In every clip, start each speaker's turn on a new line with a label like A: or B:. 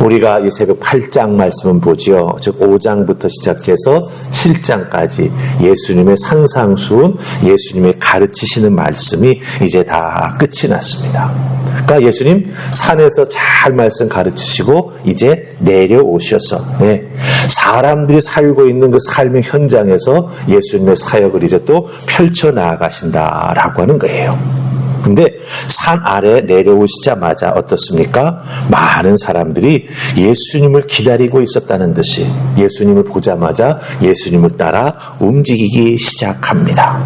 A: 우리가 이 새벽 8장 말씀은 보지요. 즉 5장부터 시작해서 7장까지 예수님의 산상수훈, 예수님의 가르치시는 말씀이 이제 다 끝이 났습니다. 그러니까 예수님 산에서 잘 말씀 가르치시고 이제 내려오셔서 네, 사람들이 살고 있는 그 삶의 현장에서 예수님의 사역을 이제 또 펼쳐 나가신다라고 하는 거예요. 근데 산 아래 내려오시자마자 어떻습니까? 많은 사람들이 예수님을 기다리고 있었다는 듯이 예수님을 보자마자 예수님을 따라 움직이기 시작합니다.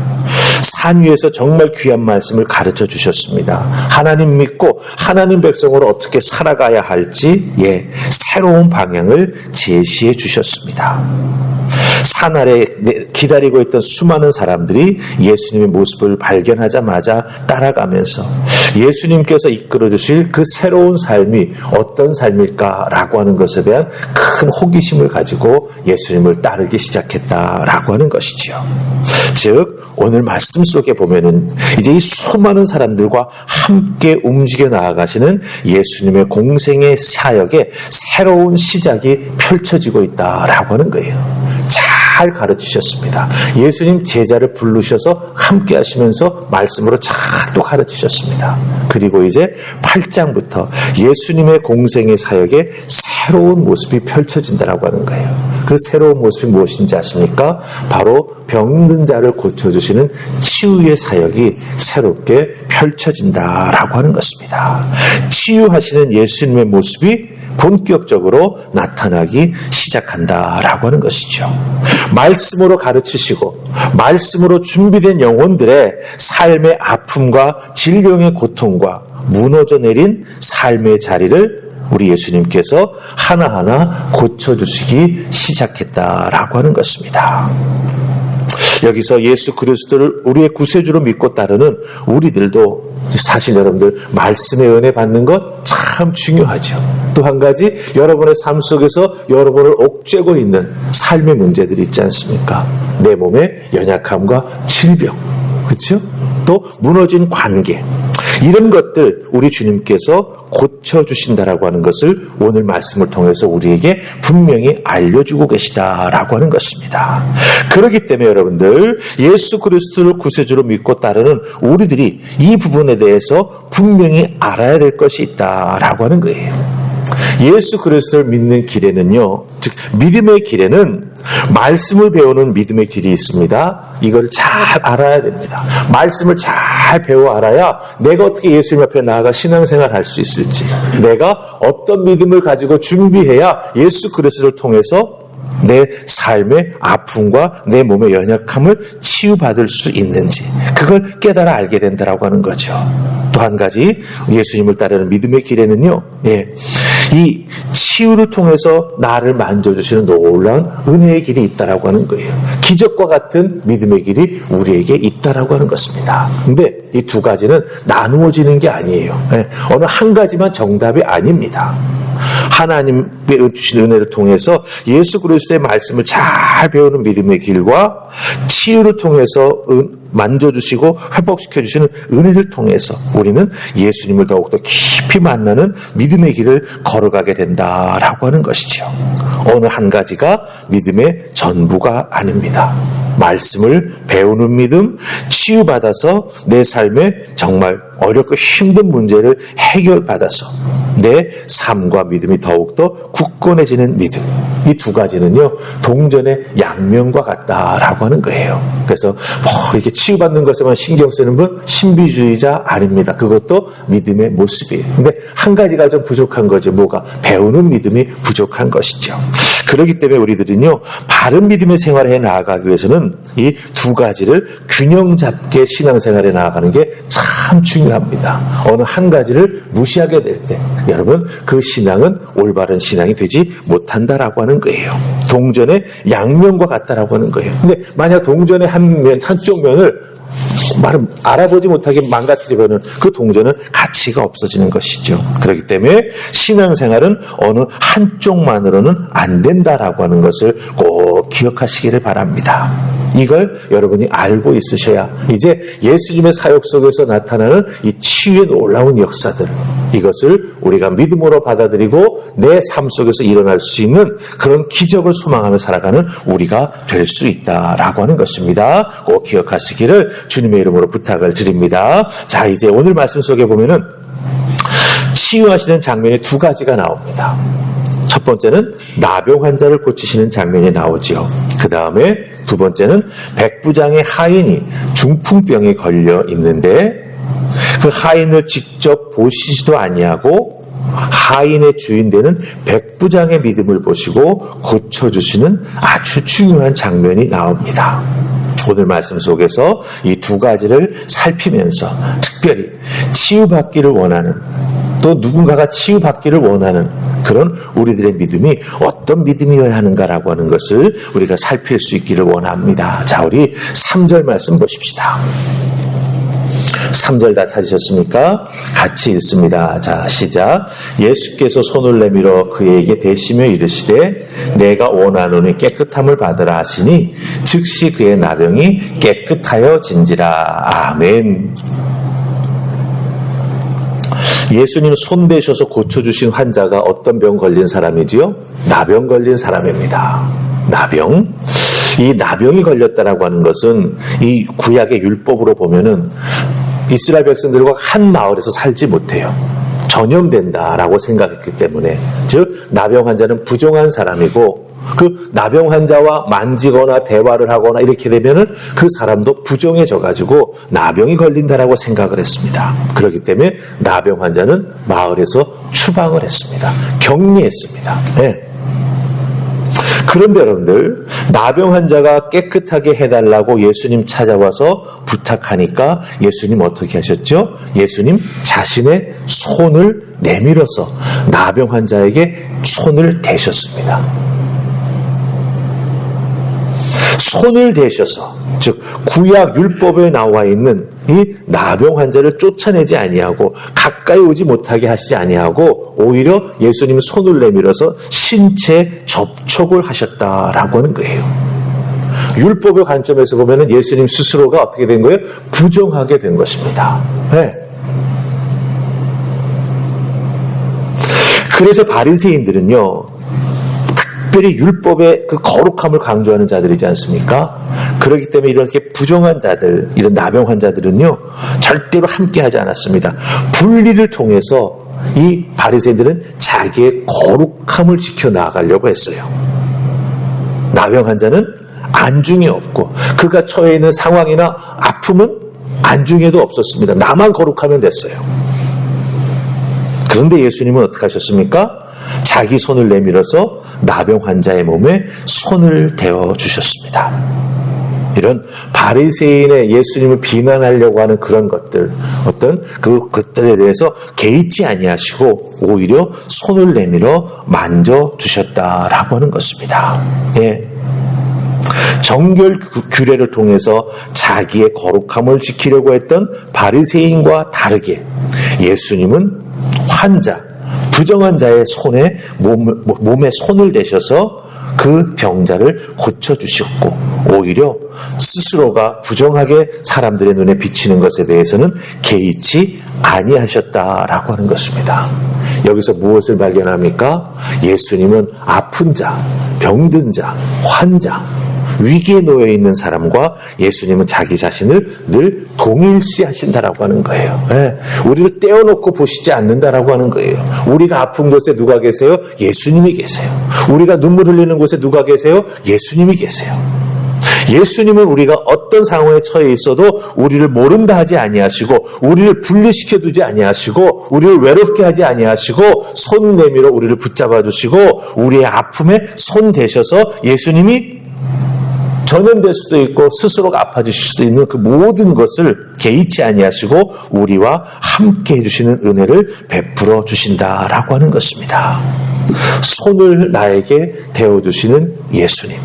A: 산 위에서 정말 귀한 말씀을 가르쳐 주셨습니다. 하나님 믿고 하나님 백성으로 어떻게 살아가야 할지 예, 새로운 방향을 제시해 주셨습니다. 산 아래 기다리고 있던 수많은 사람들이 예수님의 모습을 발견하자마자 따라가면서 예수님께서 이끌어 주실 그 새로운 삶이 어떤 삶일까라고 하는 것에 대한 큰 호기심을 가지고 예수님을 따르기 시작했다라고 하는 것이지요. 즉 오늘 말씀 속에 보면은 이제 이 수많은 사람들과 함께 움직여 나아가시는 예수님의 공생의 사역에 새로운 시작이 펼쳐지고 있다라고 하는 거예요. 잘 가르치셨습니다. 예수님 제자를 부르셔서 함께 하시면서 말씀으로 잘 또 가르치셨습니다. 그리고 이제 8장부터 예수님의 공생의 사역에 새로운 모습이 펼쳐진다라고 하는 거예요. 그 새로운 모습이 무엇인지 아십니까? 바로 병든 자를 고쳐주시는 치유의 사역이 새롭게 펼쳐진다라고 하는 것입니다. 치유하시는 예수님의 모습이 본격적으로 나타나기 시작한다라고 하는 것이죠. 말씀으로 가르치시고 말씀으로 준비된 영혼들의 삶의 아픔과 질병의 고통과 무너져 내린 삶의 자리를 우리 예수님께서 하나하나 고쳐주시기 시작했다라고 하는 것입니다. 여기서 예수 그리스도를 우리의 구세주로 믿고 따르는 우리들도 사실 여러분들 말씀의 은혜 받는 것 참 중요하죠. 또 한 가지 여러분의 삶 속에서 여러분을 옥죄고 있는 삶의 문제들이 있지 않습니까? 내 몸의 연약함과 질병, 그렇죠? 또 무너진 관계, 이런 것들 우리 주님께서 고쳐 주신다라고 하는 것을 오늘 말씀을 통해서 우리에게 분명히 알려주고 계시다라고 하는 것입니다. 그렇기 때문에 여러분들 예수 그리스도를 구세주로 믿고 따르는 우리들이 이 부분에 대해서 분명히 알아야 될 것이 있다라고 하는 거예요. 예수 그리스도를 믿는 길에는요, 즉 믿음의 길에는 말씀을 배우는 믿음의 길이 있습니다. 이걸 잘 알아야 됩니다. 말씀을 잘 배워 알아야 내가 어떻게 예수님 앞에 나아가 신앙생활 할 수 있을지, 내가 어떤 믿음을 가지고 준비해야 예수 그리스도를 통해서 내 삶의 아픔과 내 몸의 연약함을 치유받을 수 있는지 그걸 깨달아 알게 된다라고 하는 거죠. 또 한 가지 예수님을 따르는 믿음의 길에는요. 예. 이 치유를 통해서 나를 만져주시는 놀라운 은혜의 길이 있다라고 하는 거예요. 기적과 같은 믿음의 길이 우리에게 있다라고 하는 것입니다. 근데 이 두 가지는 나누어지는 게 아니에요. 예. 어느 한 가지만 정답이 아닙니다. 하나님의 주신 은혜를 통해서 예수 그리스도의 말씀을 잘 배우는 믿음의 길과 치유를 통해서 만져주시고 회복시켜주시는 은혜를 통해서 우리는 예수님을 더욱더 깊이 만나는 믿음의 길을 걸어가게 된다라고 하는 것이죠. 어느 한 가지가 믿음의 전부가 아닙니다. 말씀을 배우는 믿음, 치유받아서 내 삶에 정말 어렵고 힘든 문제를 해결받아서 내 삶과 믿음이 더욱더 굳건해지는 믿음. 이 두 가지는요, 동전의 양면과 같다라고 하는 거예요. 그래서 뭐 이렇게 치유받는 것에만 신경 쓰는 분 신비주의자 아닙니다. 그것도 믿음의 모습이에요. 근데 한 가지가 좀 부족한 거죠. 뭐가? 배우는 믿음이 부족한 것이죠. 그렇기 때문에 우리들은요, 바른 믿음의 생활을 해 나아가기 위해서는 이 두 가지를 균형 잡게 신앙생활에 나아가는 게 참 중요합니다. 어느 한 가지를 무시하게 될 때, 여러분, 그 신앙은 올바른 신앙이 되지 못한다라고 하는 거예요. 동전의 양면과 같다라고 하는 거예요. 근데 만약 동전의 한 면, 한쪽 면을 말은 알아보지 못하게 망가뜨리면 그 동전은 가치가 없어지는 것이죠. 그렇기 때문에 신앙생활은 어느 한쪽만으로는 안 된다라고 하는 것을 꼭 기억하시기를 바랍니다. 이걸 여러분이 알고 있으셔야 이제 예수님의 사역 속에서 나타나는 이 치유의 놀라운 역사들, 이것을 우리가 믿음으로 받아들이고 내 삶 속에서 일어날 수 있는 그런 기적을 소망하며 살아가는 우리가 될 수 있다라고 하는 것입니다. 꼭 기억하시기를 주님의 이름으로 부탁을 드립니다. 자, 이제 오늘 말씀 속에 보면은 치유하시는 장면이 두 가지가 나옵니다. 첫 번째는 나병 환자를 고치시는 장면이 나오지요. 그 다음에 두 번째는 백부장의 하인이 중풍병에 걸려 있는데 그 하인을 직접 보시지도 아니하고 하인의 주인 되는 백부장의 믿음을 보시고 고쳐주시는 아주 중요한 장면이 나옵니다. 오늘 말씀 속에서 이 두 가지를 살피면서 특별히 치유받기를 원하는 또 누군가가 치유받기를 원하는 그런 우리들의 믿음이 어떤 믿음이어야 하는가라고 하는 것을 우리가 살필 수 있기를 원합니다. 자, 우리 3절 말씀 보십시다. 3절 다 찾으셨습니까? 같이 읽습니다. 자, 시작. 예수께서 손을 내밀어 그에게 대시며 이르시되 내가 원하노니 깨끗함을 받으라 하시니 즉시 그의 나병이 깨끗하여 진지라. 아멘. 예수님 손 대셔서 고쳐주신 환자가 어떤 병 걸린 사람이지요? 나병 걸린 사람입니다. 나병. 이 나병이 걸렸다라고 하는 것은 이 구약의 율법으로 보면은 이스라엘 백성들과 한 마을에서 살지 못해요. 전염된다라고 생각했기 때문에 즉 나병 환자는 부정한 사람이고 그 나병 환자와 만지거나 대화를 하거나 이렇게 되면은 그 사람도 부정해져 가지고 나병이 걸린다라고 생각을 했습니다. 그렇기 때문에 나병 환자는 마을에서 추방을 했습니다. 격리했습니다. 네. 그런데 여러분들 나병 환자가 깨끗하게 해달라고 예수님 찾아와서 부탁하니까 예수님 어떻게 하셨죠? 예수님 자신의 손을 내밀어서 나병 환자에게 손을 대셨습니다. 손을 대셔서 즉 구약 율법에 나와 있는 이 나병 환자를 쫓아내지 아니하고 가까이 오지 못하게 하시지 아니하고 오히려 예수님 손을 내밀어서 신체 접촉을 하셨다라고 하는 거예요. 율법의 관점에서 보면은 예수님 스스로가 어떻게 된 거예요? 부정하게 된 것입니다. 네. 그래서 바리새인들은요 특별히 율법의 그 거룩함을 강조하는 자들이지 않습니까? 그렇기 때문에 이렇게 부정한 자들, 이런 나병 환자들은요, 절대로 함께 하지 않았습니다. 분리를 통해서 이 바리새인들은 자기의 거룩함을 지켜 나가려고 했어요. 나병 환자는 안중에 없고 그가 처해 있는 상황이나 아픔은 안중에도 없었습니다. 나만 거룩하면 됐어요. 그런데 예수님은 어떻게 하셨습니까? 자기 손을 내밀어서 나병 환자의 몸에 손을 대어 주셨습니다. 이런 바리새인의 예수님을 비난하려고 하는 그런 것들, 어떤 그 것들에 대해서 개의치 아니하시고 오히려 손을 내밀어 만져 주셨다라고 하는 것입니다. 예. 정결 규례를 통해서 자기의 거룩함을 지키려고 했던 바리새인과 다르게 예수님은 환자, 부정한 자의 손에 몸, 몸에 손을 대셔서 그 병자를 고쳐주셨고 오히려 스스로가 부정하게 사람들의 눈에 비치는 것에 대해서는 개의치 아니하셨다라고 하는 것입니다. 여기서 무엇을 발견합니까? 예수님은 아픈 자, 병든 자, 환자, 위기에 놓여 있는 사람과 예수님은 자기 자신을 늘 동일시 하신다라고 하는 거예요. 네. 우리를 떼어놓고 보시지 않는다라고 하는 거예요. 우리가 아픈 곳에 누가 계세요? 예수님이 계세요. 우리가 눈물 흘리는 곳에 누가 계세요? 예수님이 계세요. 예수님은 우리가 어떤 상황에 처해 있어도 우리를 모른다 하지 아니하시고 우리를 분리시켜 두지 아니하시고 우리를 외롭게 하지 아니하시고 손 내밀어 우리를 붙잡아 주시고 우리의 아픔에 손 대셔서 예수님이 전염될 수도 있고 스스로가 아파지실 수도 있는 그 모든 것을 개의치 아니하시고 우리와 함께 해주시는 은혜를 베풀어 주신다라고 하는 것입니다. 손을 나에게 대어주시는 예수님.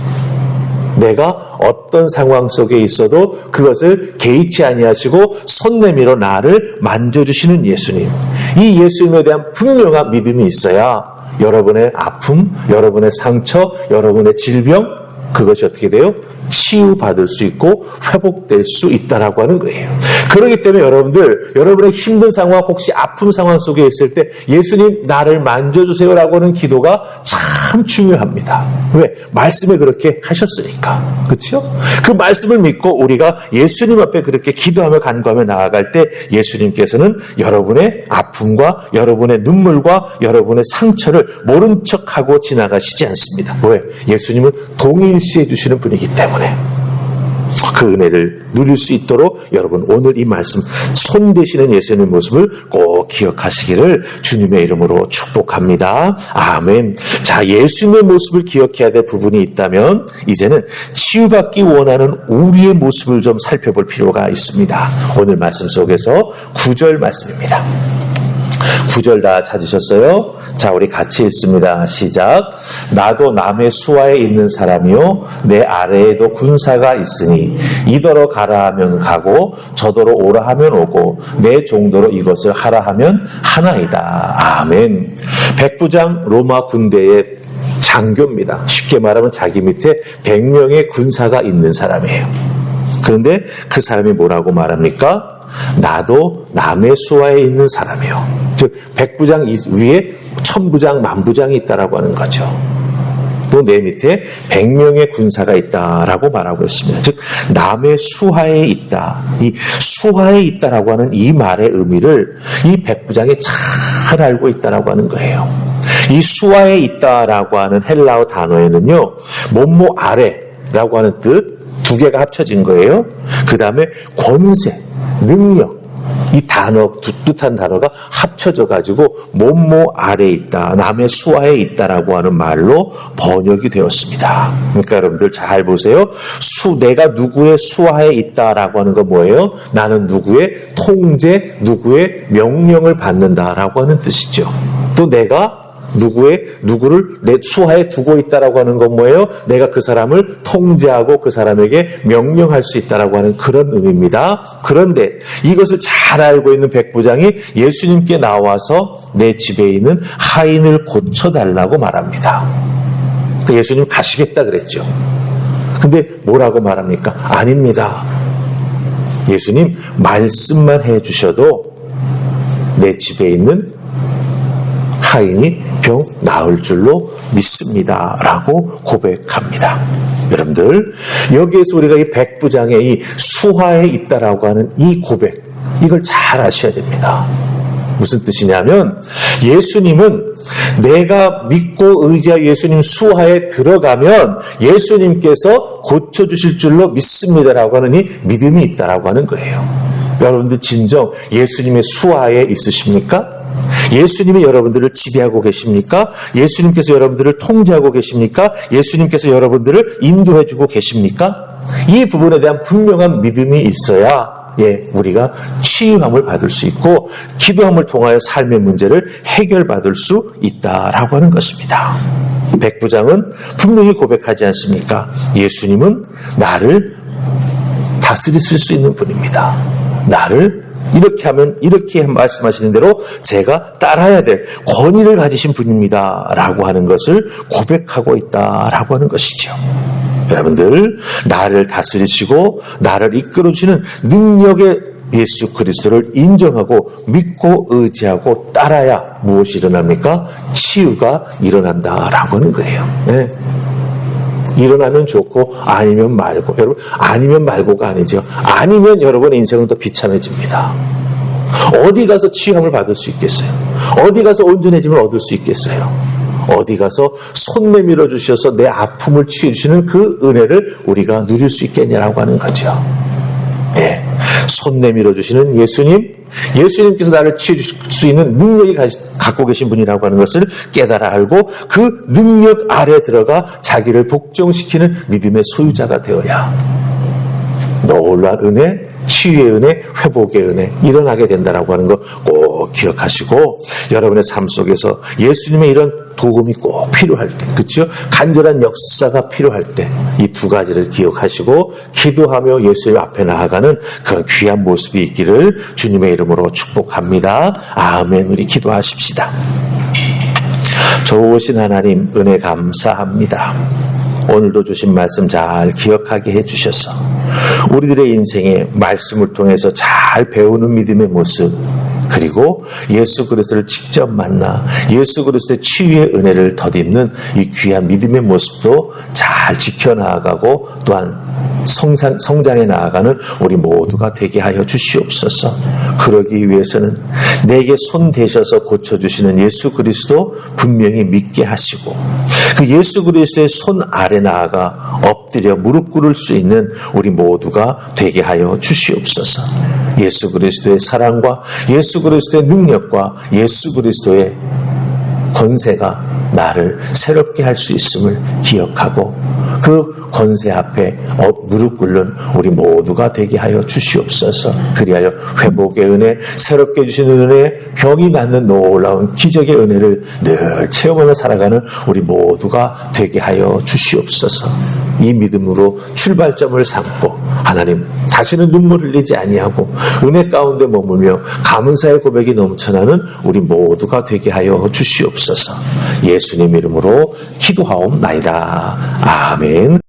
A: 내가 어떤 상황 속에 있어도 그것을 개의치 아니하시고 손 내밀어 나를 만져주시는 예수님. 이 예수님에 대한 분명한 믿음이 있어야 여러분의 아픔, 여러분의 상처, 여러분의 질병, 그것이 어떻게 돼요? 치유받을 수 있고 회복될 수 있다라고 하는 거예요. 그렇기 때문에 여러분들, 여러분의 힘든 상황, 혹시 아픈 상황 속에 있을 때 예수님 나를 만져주세요라고 하는 기도가 참 중요합니다. 왜? 말씀에 그렇게 하셨으니까. 그렇죠? 그 말씀을 믿고 우리가 예수님 앞에 그렇게 기도하며 간구하며 나아갈 때 예수님께서는 여러분의 아픔과 여러분의 눈물과 여러분의 상처를 모른 척하고 지나가시지 않습니다. 왜? 예수님은 동일시해 주시는 분이기 때문에. 그 은혜를 누릴 수 있도록 여러분 오늘 이 말씀 손 대시는 예수님의 모습을 꼭 기억하시기를 주님의 이름으로 축복합니다. 아멘. 자, 예수님의 모습을 기억해야 될 부분이 있다면 이제는 치유받기 원하는 우리의 모습을 좀 살펴볼 필요가 있습니다. 오늘 말씀 속에서 구절 말씀입니다. 구절 다 찾으셨어요? 자, 우리 같이 읽습니다. 시작. 나도 남의 수하에 있는 사람이요. 내 아래에도 군사가 있으니 이더러 가라 하면 가고 저더러 오라 하면 오고 내 정도로 이것을 하라 하면 하나이다. 아멘. 백부장 로마 군대의 장교입니다. 쉽게 말하면 자기 밑에 100명의 군사가 있는 사람이에요. 그런데 그 사람이 뭐라고 말합니까? 나도 남의 수하에 있는 사람이요. 즉 백부장 위에 천부장, 만부장이 있다라고 하는 거죠. 또 내 밑에 100명의 군사가 있다라고 말하고 있습니다. 즉 남의 수하에 있다. 이 수하에 있다라고 하는 이 말의 의미를 이 백부장이 잘 알고 있다라고 하는 거예요. 이 수하에 있다라고 하는 헬라어 단어에는요. 몸모 아래라고 하는 뜻 두 개가 합쳐진 거예요. 그 다음에 권세, 능력, 이 단어, 뜻한 단어가 합쳐져 가지고 몸모 아래에 있다, 남의 수하에 있다라고 하는 말로 번역이 되었습니다. 그러니까 여러분들 잘 보세요. 수, 내가 누구의 수하에 있다라고 하는 건 뭐예요? 나는 누구의 통제, 누구의 명령을 받는다라고 하는 뜻이죠. 또 내가 누구의 누구를 내 수하에 두고 있다라고 하는 건 뭐예요? 내가 그 사람을 통제하고 그 사람에게 명령할 수 있다라고 하는 그런 의미입니다. 그런데 이것을 잘 알고 있는 백부장이 예수님께 나와서 내 집에 있는 하인을 고쳐 달라고 말합니다. 그 예수님 가시겠다 그랬죠. 근데 뭐라고 말합니까? 아닙니다. 예수님 말씀만 해 주셔도 내 집에 있는 하인이 병 나을 줄로 믿습니다. 라고 고백합니다. 여러분들, 여기에서 우리가 이 백부장의 이 수화에 있다라고 하는 이 고백, 이걸 잘 아셔야 됩니다. 무슨 뜻이냐면, 예수님은 내가 믿고 의지하 예수님 수하에 들어가면 예수님께서 고쳐주실 줄로 믿습니다라고 하는 이 믿음이 있다라고 하는 거예요. 여러분들 진정 예수님의 수하에 있으십니까? 예수님이 여러분들을 지배하고 계십니까? 예수님께서 여러분들을 통제하고 계십니까? 예수님께서 여러분들을 인도해주고 계십니까? 이 부분에 대한 분명한 믿음이 있어야 예, 우리가 치유함을 받을 수 있고 기도함을 통하여 삶의 문제를 해결받을 수 있다라고 하는 것입니다. 백부장은 분명히 고백하지 않습니까? 예수님은 나를 다스리실 수 있는 분입니다. 나를 이렇게 하면 이렇게 말씀하시는 대로 제가 따라야 될 권위를 가지신 분입니다. 라고 하는 것을 고백하고 있다라고 하는 것이죠. 여러분들, 나를 다스리시고 나를 이끌어주는 능력의 예수 그리스도를 인정하고 믿고 의지하고 따라야 무엇이 일어납니까? 치유가 일어난다라고 하는 거예요. 네. 일어나면 좋고 아니면 말고 여러분 아니면 말고가 아니죠. 아니면 여러분의 인생은 더 비참해집니다. 어디 가서 치유함을 받을 수 있겠어요? 어디 가서 온전해짐을 얻을 수 있겠어요? 어디 가서 손 내밀어 주셔서 내 아픔을 치유 주시는 그 은혜를 우리가 누릴 수 있겠냐라고 하는 거죠. 예. 손 내밀어 주시는 예수님, 예수님께서 나를 치유줄 수 있는 능력이 갖고 계신 분이라고 하는 것을 깨달아 알고 그 능력 아래 들어가 자기를 복종시키는 믿음의 소유자가 되어야 놀란 은혜, 치유의 은혜, 회복의 은혜 일어나게 된다라고 하는 거 꼭 기억하시고 여러분의 삶 속에서 예수님의 이런 도움이 꼭 필요할 때, 그렇죠? 간절한 역사가 필요할 때 이 두 가지를 기억하시고 기도하며 예수님 앞에 나아가는 그런 귀한 모습이 있기를 주님의 이름으로 축복합니다. 아멘. 우리 기도하십시다. 좋으신 하나님 은혜 감사합니다. 오늘도 주신 말씀 잘 기억하게 해주셔서 우리들의 인생에 말씀을 통해서 잘 배우는 믿음의 모습 그리고 예수 그리스도를 직접 만나 예수 그리스도의 치유의 은혜를 덧입는 이 귀한 믿음의 모습도 잘 지켜나가고 또한 성장, 성장해 나아가는 우리 모두가 되게 하여 주시옵소서. 그러기 위해서는 내게 손 대셔서 고쳐주시는 예수 그리스도 분명히 믿게 하시고 그 예수 그리스도의 손 아래 나아가 엎드려 무릎 꿇을 수 있는 우리 모두가 되게 하여 주시옵소서. 예수 그리스도의 사랑과 예수 그리스도의 능력과 예수 그리스도의 권세가 나를 새롭게 할 수 있음을 기억하고 그 권세 앞에 업 무릎 꿇는 우리 모두가 되게 하여 주시옵소서. 그리하여 회복의 은혜, 새롭게 주시는 은혜, 병이 낫는 놀라운 기적의 은혜를 늘 체험하며 살아가는 우리 모두가 되게 하여 주시옵소서. 이 믿음으로 출발점을 삼고 하나님 다시는 눈물 흘리지 아니하고 은혜 가운데 머물며 감사의 고백이 넘쳐나는 우리 모두가 되게 하여 주시옵소서. 예수님 이름으로 기도하옵나이다. 아멘.